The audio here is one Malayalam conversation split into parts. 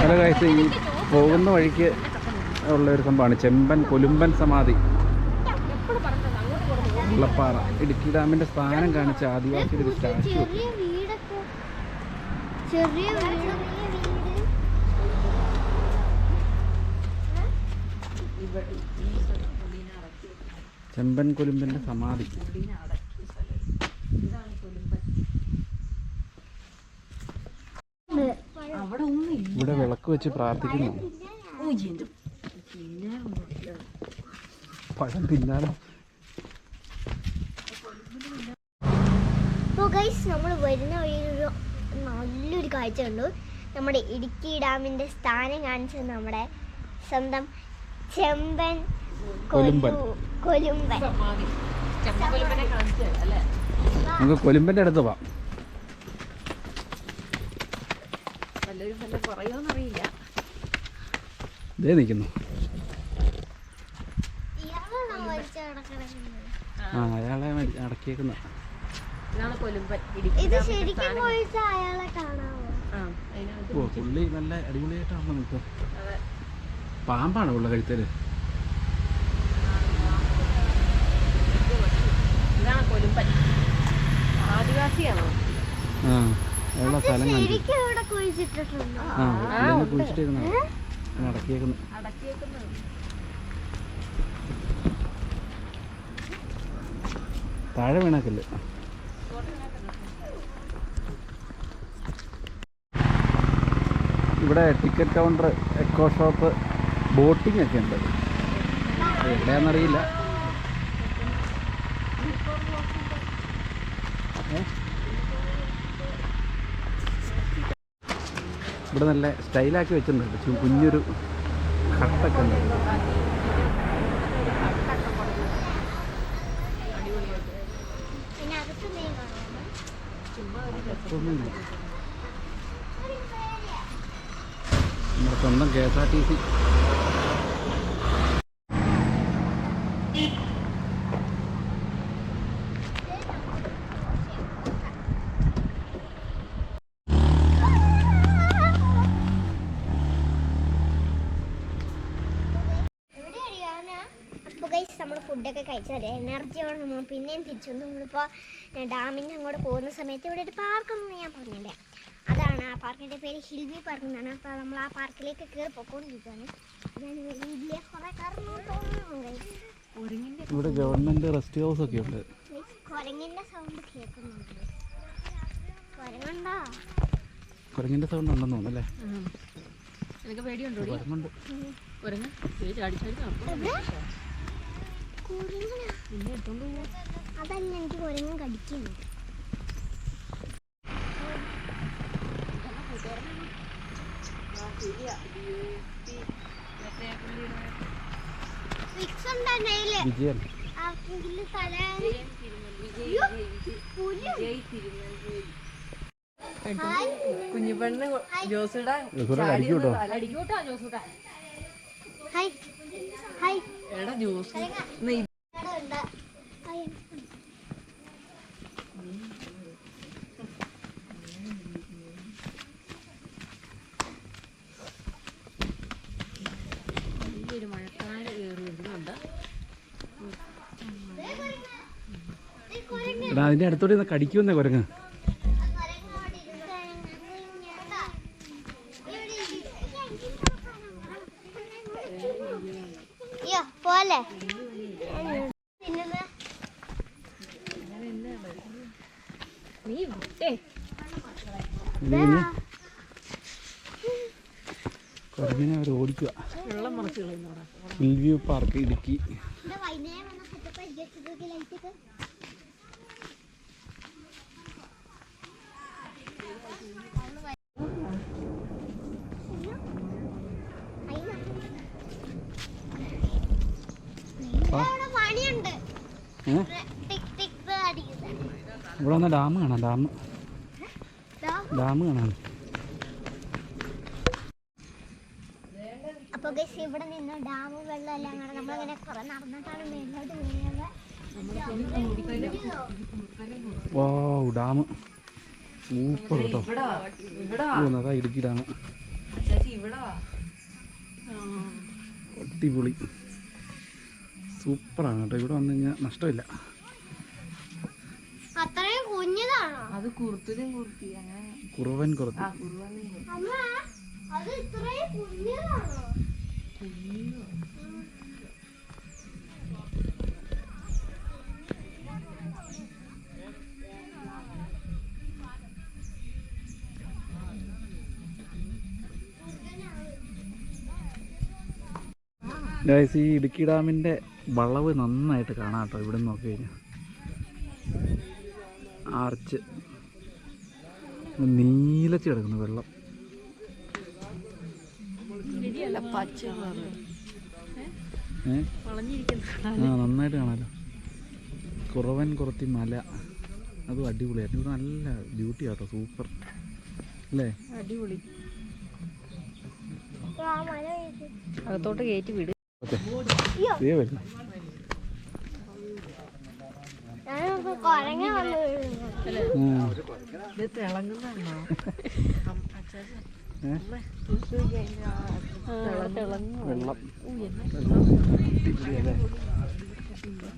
ഹലോ കാഴ്ച ഈ പോകുന്ന വഴിക്ക് ഉള്ള ഒരു സംഭവമാണ്. ചെമ്പൻ കൊലുമ്പൻ സമാധി. വെള്ളപ്പാറ ഇടുക്കി ഡാമിന്റെ സ്ഥാനം കാണിച്ച ആദിവാസിയുടെ ഒരു സ്റ്റാച്ചു. ചെറിയ ചെമ്പൻ കൊലുമ്പന്റെ സമാധി അവിടെ ഒന്നുമില്ല ഇവിടെ വിളക്ക് വെച്ച് പ്രാർത്ഥിക്കുന്നു. പഴം തിന്നാലോ? നമ്മൾ വരുന്ന വഴിയിലൊരു നല്ലൊരു കാഴ്ച കണ്ടു. നമ്മുടെ ഇടുക്കി ഡാമിന്റെ സ്ഥാനം കാണിച്ചത് നമ്മുടെ സ്വന്തം ചെമ്പൻ കൊലുമ്പൻ. കൊലു- കൊലുമ്പൻ. നമുക്ക് കൊലുമ്പന്റെ അടുത്ത് പോവാം. ഇതേ നിൽക്കുന്നു? ആ. അയാളെ അടക്കിയേക്കുന്ന. ഇതാണ് കൊലുമ്പൻ ഇത് ശരിക്കും സ്ഥാനം. അയാളെ കാണാമോ ആ അതിനകത്ത് ഓ പുള്ളി നല്ല അടിപൊളിയായിട്ടാണല്ലോ നിൽക്കുക പാമ്പാണ് ഉള്ള കഴുത്തേൽ? ആദിവാസിയാണോ? ആ എവിടെ സ്ഥലം താഴെ വീണാക്കല്ലേ ഇവിടെ ticket counter eco shop boating ഒക്കെ ഉണ്ട്. എവിടെയാണെന്നറിയില്ല ഏ? ഇവിടെ നല്ല സ്റ്റൈലാക്കി വെച്ചിട്ടുണ്ട്. കുഞ്ഞൊരു കട്ടൊക്കെ നമ്മുടെ സ്വന്തം K S R T C എവിടെയാടി ആന? അപ്പോൾ ഗൈസ് നമ്മൾ ഫുഡൊക്കെ കഴിച്ചാൽ എനർജിയോടെ നമ്മൾ പിന്നെയും തിരിച്ചു വന്നു. നമ്മളിപ്പോൾ ഡാമിന്റെ അങ്ങോട്ട് പോകുന്ന സമയത്ത് ഇവിടെ ഒരു പാർക്കുണ്ടെന്ന് ഞാൻ പറഞ്ഞില്ലേ. അതാണ് ആ പാർക്കിന്റെ പേര് ഹിൽവി പാർക്ക് എന്നാണ്. അപ്പോൾ നമ്മൾ ആ പാർക്കിലേക്ക് കയറി പോയിക്കൊണ്ടിരിക്കുകയാണ് ഞാൻ വലിയ കുറേ കാരണം തോന്നുന്നു ഇവിടെ ഗവൺമെന്റ് റെസ്റ്റ് ഹൗസ് ഒക്കെ ഉണ്ട്. കുരങ്ങിന്റെ സൗണ്ട് കേൾക്കുന്നുണ്ട്. കുരങ്ങുണ്ടോ? കുരങ്ങിന്റെ സൗണ്ട് ഉണ്ടെന്ന് തോന്നുന്നു അല്ലേ എനിക്ക് പേടിയുണ്ടോ വരുന്നുണ്ട് ഒരുങ്ങ ചാടി ചാടി നടക്കും എവിടെ കുരങ്ങനാ പിന്നെ എടുത്തോണ്ട് പോവാ അതല്ല എനിക്ക് കുരങ്ങൻ കടിക്കുന്നു വിജയൻ കുഞ്ഞുപെണ്ണ് ജോസുടെ ജോസൂടെ അടിക്കും കേട്ടോ. അടിക്കൂട്ടാ ജോസുടെ എടാ ജ്യൂസ് കയറി വരുന്നുണ്ട് അതിന്റെ അടുത്തോടെ കടിക്കുമെന്നേ കുരങ്ങ്. അയ്യോ പോലെ നീ വിട്ടേ അവർ ഓടിക്കുക. വെള്ളം മറച്ചു കളയുന്നോടാ പാർക്ക് ഇടുക്കി ഇവിടെ വൈകുന്നേരം വന്ന സെറ്റപ്പ് ആയിരിക്കും ലൈറ്റ് ഒക്കെ ആ. അവിടെ പണിയുണ്ട് ഏ ടിക് ടിക് അടിക്കുന്നത് ഇവിടെ വന്ന ഡാം കാണാം ഡാം. ഡാം കാണാം. അപ്പൊ ഗൈസ് ഇവിടെ നിന്ന് ഡാമും വെള്ളം എല്ലാം കൂടെ നമ്മളിങ്ങനെ കുറെ നടന്നിട്ടാണ് മേലോട്ട് വീഴുന്നത്. വാ ഡാം. സൂപ്പർ കേട്ടോ. അതാ ഇടുക്കി ഡാം അടിപൊളി. സൂപ്പറാണ് കേട്ടോ. ഇവിടെ വന്നു കഴിഞ്ഞാൽ നഷ്ടമില്ല. അത്രയും കുഞ്ഞതാണോ? അത് കുറുത്തിനും കുർത്തി അങ്ങനെ കുറവൻ അമ്മ അത് ഇത്രയും കുഞ്ഞതാണോ? ഗൈസ് ഈ ഇടുക്കി ഡാമിന്റെ വളവ് നന്നായിട്ട് കാണാം കേട്ടോ ഇവിടെ നിന്ന് നോക്കി കഴിഞ്ഞാൽ ആർച്ച്. നീലച്ച് കിടക്കുന്നു വെള്ളം. ആ നന്നായിട്ട് കാണാമല്ലോ കുറവൻ കുറത്തി മല. അതും അടിപൊളിയായിരുന്നു ഇവിടെ നല്ല ബ്യൂട്ടി ആട്ടോ സൂപ്പർ അല്ലേ? അടിപൊളി. അകത്തോട്ട് കയറ്റി വിട്.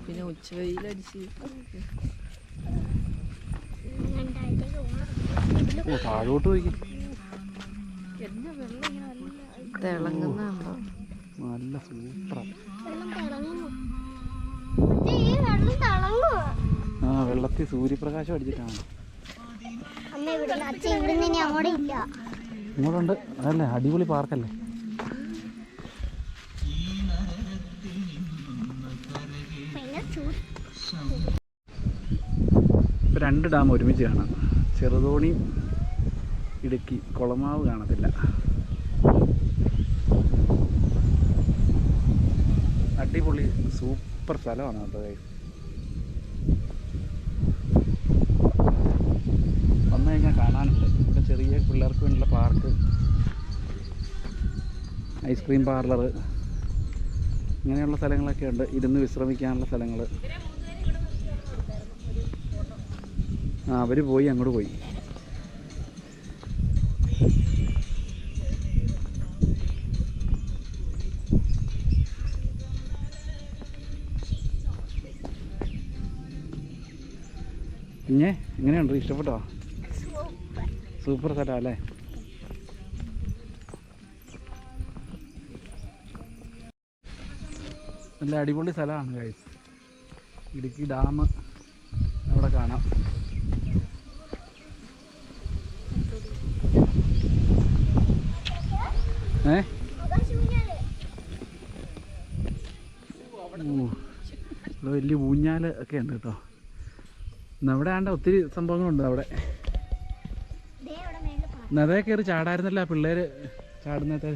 പിന്നെ ഉച്ചവെയിലടിച്ച്. താഴോട്ട് പോയി. തിളങ്ങുന്നുണ്ടോ? നല്ല സൂപ്പറാണ് ആ വെള്ളത്തിൽ സൂര്യപ്രകാശം അടിച്ചിട്ടാണ്. ഇങ്ങോട്ടുണ്ട്. അതല്ലേ അടിപൊളി പാർക്കല്ലേ? രണ്ട് ഡാം ഒരുമിച്ച് കാണാം. ചെറുതോണി ഇടുക്കി കുളമാവ് കാണത്തില്ല. അടിപൊളി സൂപ്പർ സ്ഥലമാണ് കേട്ടോ ഗൈസ് വന്നു കഴിഞ്ഞാൽ കാണാനുണ്ട്. ഇവിടെ ചെറിയ പിള്ളേർക്ക് വേണ്ടിയുള്ള പാർക്ക് ഐസ്ക്രീം പാർലർ ഇങ്ങനെയുള്ള സ്ഥലങ്ങളൊക്കെ ഉണ്ട്. ഇരുന്ന് വിശ്രമിക്കാനുള്ള സ്ഥലങ്ങൾ ആ അവർ പോയി അങ്ങോട്ട് പോയി. പിന്നെ എങ്ങനെയുണ്ട് ഇഷ്ടപ്പെട്ടോ? സൂപ്പർ സ്ഥലം അല്ലേ? നല്ല അടിപൊളി സ്ഥലമാണ് ഗൈസ് ഇടുക്കി ഡാം അവിടെ കാണാം. ഏ? വലിയ ഊഞ്ഞാൽ ഒക്കെ ഉണ്ട് കേട്ടോ. അവിടെ ആണ്ട ഒത്തിരി സംഭവങ്ങളുണ്ട് അവിടെ. ദേ അവിടെ മേളിൽ പാ- ഇന്ന് കയറി ചാടായിരുന്നല്ലോ ആ പിള്ളേര് ചാടുന്നത്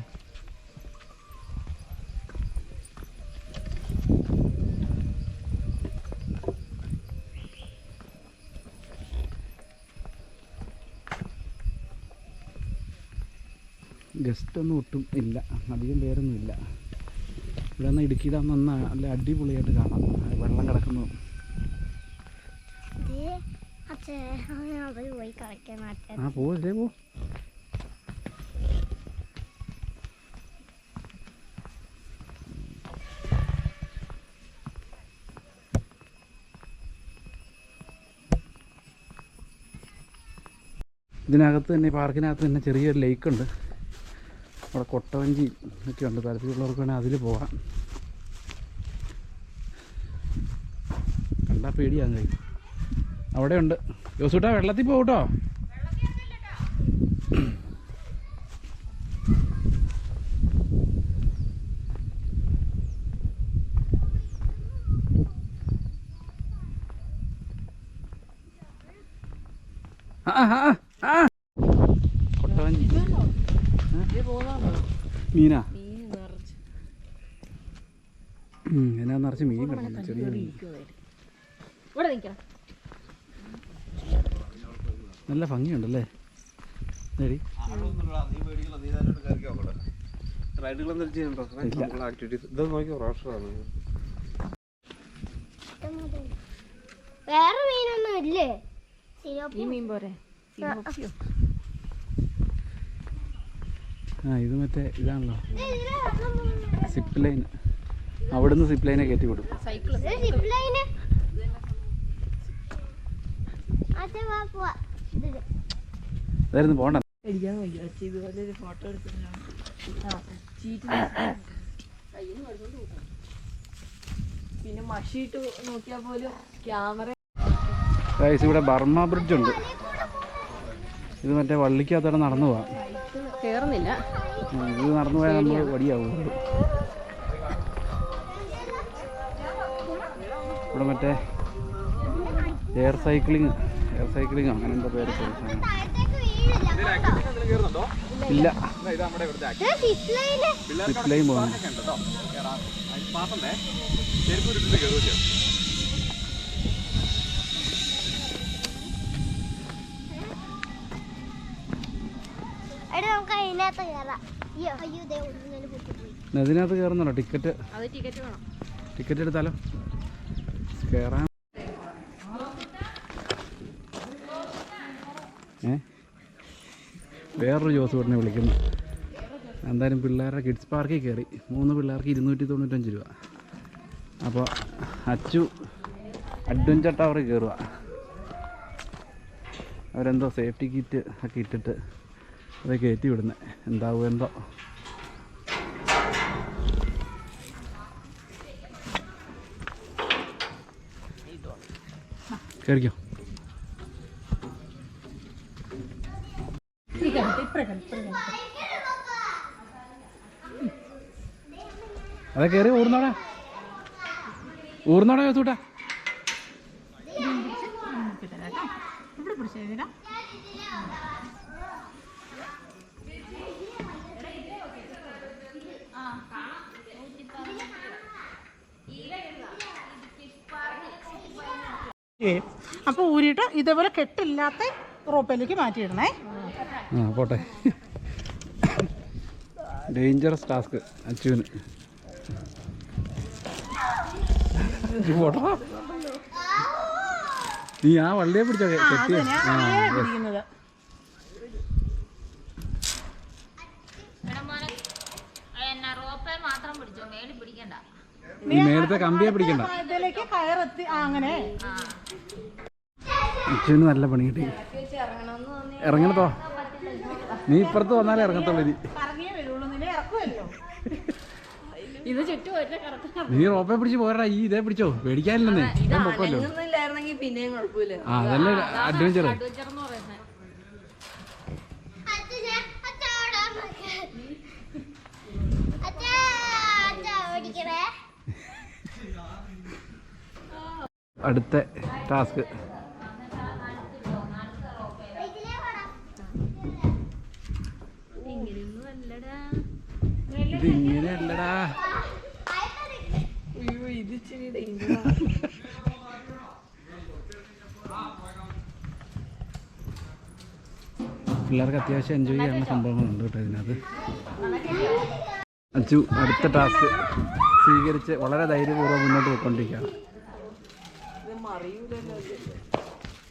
ഗസ്റ്റ് ഒന്നും ഒട്ടും ഇല്ല. അധികം പേരൊന്നും ഇല്ല. ഇവിടെ നിന്ന് ഇടുക്കി ഡാം നന്നാ നല്ല അടിപൊളിയായിട്ട് കാണാം. വെള്ളം കിടക്കുന്നു. ദേ അച്ഛേ അവർ ആ പോവല്ലേ പോ ഇതിനകത്ത് തന്നെ പാർക്കിനകത്ത് തന്നെ ചെറിയൊരു ലേക്ക് ഉണ്ട്. അവിടെ കൊട്ടവഞ്ചി ഒക്കെ ഉണ്ട്. താല്പര്യമുള്ളവർക്ക് വേണേൽ അതിൽ പോകാം കണ്ടാൽ പേടിയാകും കഴിയും അവിടെ ഉണ്ട് ജോസൂട്ടാ വെള്ളത്തിൽ പോകട്ടോ മീനാ? നിറച്ച് മീൻ കിടക്കുന്നു ചെറിയ മീൻ. ഇവിടെ നിൽക്കണം. നല്ല ഭംഗിയുണ്ടല്ലേ? റാഷറാണ് വേറെ മീനൊന്നും ഇല്ലേ? ഈ മീൻ പോരെ. സിലോപ്പിയോ ആ ഇത് മറ്റേ ഇതാണല്ലോ. സിപ്പ് ലൈൻ അവിടുന്ന് സിപ്പ് ലൈനെ കയറ്റി വിടും. സൈക്കിൾ വരുന്നുണ്ട് പോണ്ട. പിന്നെ മഷിയിട്ട് നോക്കിയാൽ പോലും ക്യാമറ ഗൈസ് ഇവിടെ ബർമ ബ്രിഡ്ജ് ഉണ്ട്. ഇത് മറ്റേ വള്ളിക്കകത്തോടെ നടന്നു പോവാം. ഇത് നടന്നു പോയാൽ നമ്മൾ വടിയാവും ഇവിടെ മറ്റേ എയർ സൈക്ലിംഗ് എയർ സൈക്ലിംഗ് അങ്ങനെ എന്താ പേര്. ഇല്ല. സിപ്പ് ലൈൻ പോകുന്നു അതിനകത്ത് കയറുന്നുണ്ടോ? ടിക്കറ്റ്? അത് ടിക്കറ്റ് വേണം. ടിക്കറ്റ് എടുത്താലോ? കേറാൻ ഏ? വേറൊരു ജോസ് ഉടനെ വിളിക്കുന്നു. എന്തായാലും പിള്ളേരെ കിഡ്സ് പാർക്കിൽ കയറി മൂന്ന് പിള്ളേർക്ക് ഇരുന്നൂറ്റി തൊണ്ണൂറ്റഞ്ച് രൂപ. അപ്പോൾ അച്ചു അഡ്വഞ്ചർ ടവറിൽ കയറുക അവരെന്തോ സേഫ്റ്റി കിറ്റ് ഒക്കെ ഇട്ടിട്ട് അത് കയറ്റി വിടുന്നത് എന്താവും എന്തോ. കയറിക്കോ അതെ കയറി ഊർന്നോടാ. ഊർന്നോടാ ചോദിച്ചൂട്ടാ. അപ്പോൾ ഊരിയിട്ട് ഇതേപോലെ കെട്ടില്ലാത്ത റോപ്പിലേക്ക് മാറ്റിയിടണേ. ആ പോട്ടെ. ഡേഞ്ചറസ് ടാസ്ക് അച്ചുവിന് നീ ആ വള്ളിയെ പിടിച്ചോ കെട്ടിയ? ആ നീ മേലത്തെ കമ്പിയെ പിടിക്കണ്ട. ഇതിലേക്ക് കയറെത്തി ആ, അങ്ങനെ. നല്ല പണി കിട്ടി. ഇറങ്ങണത്തോ നീ ഇപ്പുറത്ത് വന്നാലേ ഇറങ്ങത്തുള്ളൂ ഇനി കറങ്ങിയേ വരുള്ളൂ നിന്നെ ഇറക്കുമല്ലോ ഇത് ചുറ്റും ഒറ്റ കറക്കം നീ റോപ്പെ പിടിച്ച് പോരടാ. ഈ ഇതേ പിടിച്ചോ. പേടിക്കാനില്ലെന്നേ. അനങ്ങുന്നില്ലായിരുന്നെങ്കിൽ പിന്നെയും കുഴപ്പമില്ല. ആ അതല്ലേ അഡ്വഞ്ചർ എന്ന് പറയുന്നത് അടുത്ത ടാസ്ക്. ഇത് ഇങ്ങനെയല്ലടാ ഇത് ഇച്ചിരി ആ. പിള്ളേർക്ക് അത്യാവശ്യം എൻജോയ് ചെയ്യാനുള്ള സംഭവങ്ങളുണ്ട് കേട്ടോ ഇതിനകത്ത്. അച്ചു അടുത്ത ടാസ്ക് സ്വീകരിച്ച് വളരെ ധൈര്യപൂർവം മുന്നോട്ട് പോയിക്കൊണ്ടിരിക്കുകയാണ്.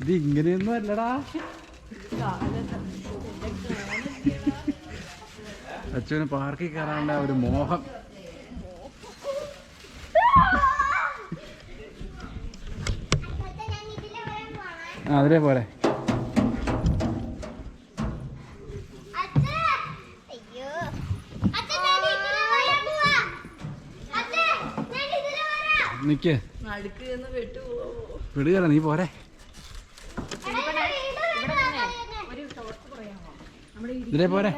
ഇത് ഇങ്ങനെയൊന്നും അല്ലടാ. അച്ചുവിന് പാർക്കിൽ കയറാനുള്ള ഒരു മോഹം അച്ഛാ ഞാൻ ഇതിലേ വരാൻ പോണേ ആ അതിലേ പോരെ അച്ഛാ അയ്യോ അച്ഛാ ഞാൻ ഇതിലേ വരാൻ പോവാ അച്ഛാ ഞാൻ പോരെ വരാം നിക്ക്. വിടുകയല്ല നീ പോരെ. ഇതിലേ പോരെ.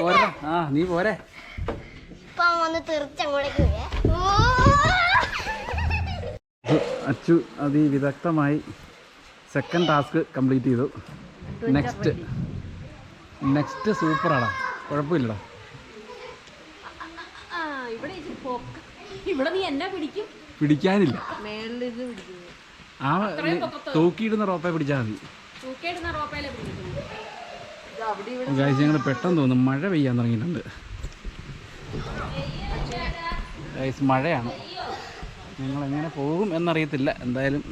പോരെ ആ നീ പോരെ. തെറിച്ചങ്ങോട്ടേക്ക് അച്ചു അതിവിദഗ്ധമായി സെക്കൻഡ് ടാസ്ക് കംപ്ലീറ്റ് ചെയ്തു. നെക്സ്റ്റ് നെക്സ്റ്റ് സൂപ്പറാടാ കുഴപ്പമില്ലടാ. ആ ഇവിടെ ഇച്ചിരി പൊക്ക. ഇവിടെ നീ എന്നെ പിടിക്കും. പിടിക്കാനില്ല. ആ തൂക്കിയിടുന്ന റോപ്പയെ പിടിച്ചാൽ മതി. ഞങ്ങൾ പെട്ടെന്ന് തോന്നും മഴ പെയ്യാൻ തുടങ്ങിയിട്ടുണ്ട്. ഗായ്സ് മഴയാണ്. ഞങ്ങൾ എങ്ങനെ പോകും എന്നറിയത്തില്ല. എന്തായാലും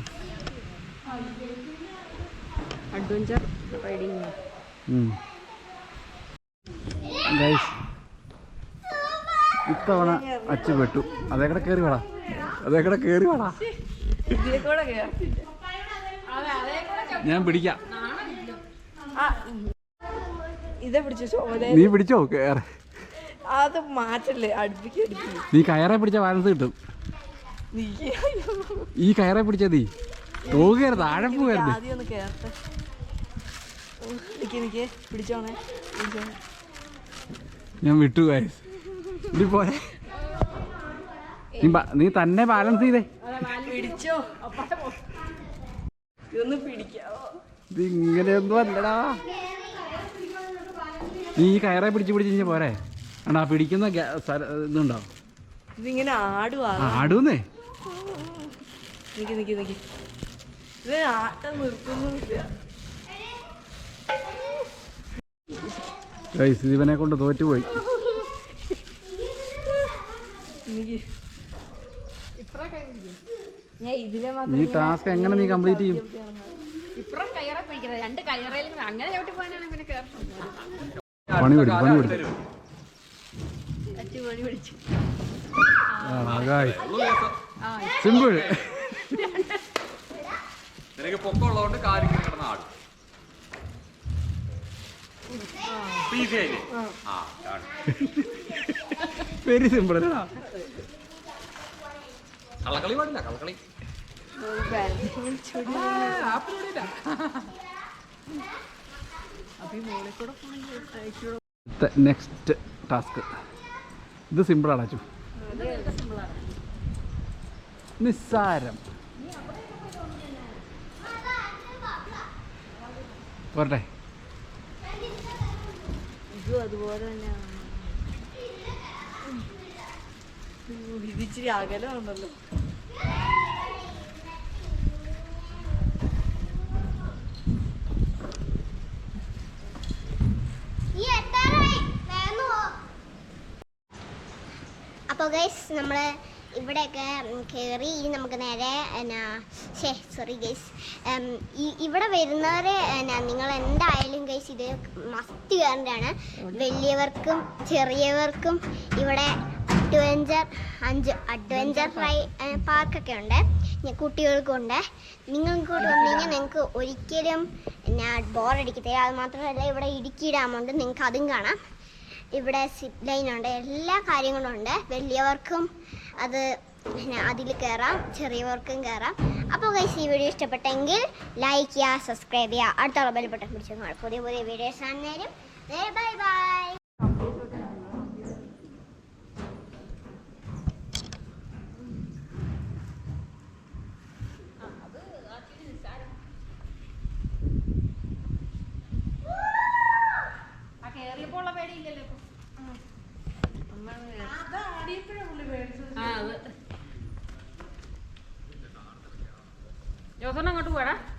അഡ്വഞ്ചർ റൈഡിങ് ഗൈസ് ഇത്തവണ അച്ചു പെട്ടു. അതേക്കടെ കയറി വേടാ. അതേക്കടെ കയറി വേടാ. ഇതിലെ കൂടെ കേറത്തില്ല ഞാൻ പിടിക്കാം നീ പിടിച്ചോ? കയറി അത് മാറ്റല്ലേ അടുപ്പിക്ക് നീ കയറെ പിടിച്ച ബാലൻസ് കിട്ടും. ഈ കയറെ പിടിച്ചതി തോകരുത് താഴെ പോകരുത് ആദ്യം ഒന്ന് കേറട്ടെ നിക്ക് നിക്ക്. പിടിച്ചോണേ പിടിച്ചോണേ. ഞാൻ വിട്ടു ഗൈസ് നീ പോരെ. നീ തന്നെ ബാലൻസ് ചെയ്തേ. പിടിച്ചോ. ഇതൊന്ന് പിടിക്കാവോ. ഇത് ഇങ്ങനെയൊന്നും അല്ലടാ. നീ ഈ കയറെ പിടിച്ച് പിടിച്ച് കഴിഞ്ഞാൽ പോരെ. ആണോ പിടിക്കുന്ന ഇതുണ്ടോ? ഇതിങ്ങനെ ആടുവാ. ആടൂന്നേ. നിക്ക് നിക്ക് നിക്ക്. ഇത് ആട്ടം നിർത്തുന്നില്ല ഇവനെ കൊണ്ട് തോറ്റുപോയി. ഈ ടാസ്ക് എങ്ങനെ നീ കംപ്ലീറ്റ് ചെയ്യും? പണി പണി പിടിച്ചു. സിമ്പിൾ നിനക്ക് പൊക്കമുള്ളതുകൊണ്ട് കാര്യം കിടന്ന ആട്. ഈസി ആയില്ലേ ആ. വെരി സിമ്പിൾ അല്ലടാ കള്ളക്കളി പാടില്ല കള്ളക്കളി. നെക്സ്റ്റ് ടാസ്ക് ഇത് സിമ്പിളാണ് അച്ചു? നിസ്സാരം. പോരട്ടെ. അപ്പൊ അതുപോലെ തന്നെയാണ് അകലമുണ്ടല്ലോ. അപ്പോൾ ഗൈസ് നമ്മൾ ഇവിടെയൊക്കെ കയറി ഇനി നമുക്ക് നേരെ എന്നാ ഷേ സോറി ഗൈസ് ഇവിടെ വരുന്നവരെ എന്നാ നിങ്ങൾ എന്തായാലും ഗൈസ് ഇത് മസ്റ്റ് കയറേണ്ടതാണ്. വലിയവർക്കും ചെറിയവർക്കും ഇവിടെ അഡ്വഞ്ചർ അഞ്ച് അഡ്വഞ്ചർ റൈ പാർക്കൊക്കെ ഉണ്ട്. ഇനി കുട്ടികൾക്കും ഉണ്ട്. നിങ്ങൾക്ക് കൂടെ വന്നു കഴിഞ്ഞാൽ നിങ്ങൾക്ക് ഒരിക്കലും എന്നാ ബോറടിക്കത്തില്ല അത് മാത്രമല്ല ഇവിടെ ഇടുക്കി ഡാമുണ്ട് നിങ്ങൾക്ക് അതും കാണാം. ഇവിടെ സിപ്പ് ലൈൻ ഉണ്ട്. എല്ലാ കാര്യങ്ങളും ഉണ്ട്. വലിയവർക്കും അത് പിന്നെ അതിൽ കയറാം ചെറിയവർക്കും കയറാം അപ്പോൾ ഗൈസ് ഈ വീഡിയോ ഇഷ്ടപ്പെട്ടെങ്കിൽ ലൈക്ക് ചെയ്യുക സബ്സ്ക്രൈബ് ചെയ്യുക. അടുത്തുള്ള ബെൽ ബട്ടൺ പിടിച്ചു പുതിയ പുതിയ വീഡിയോസ് ആണെന്നേരും ബൈ ബൈ ജോസഫ് അങ്ങോട്ട് പോടാ.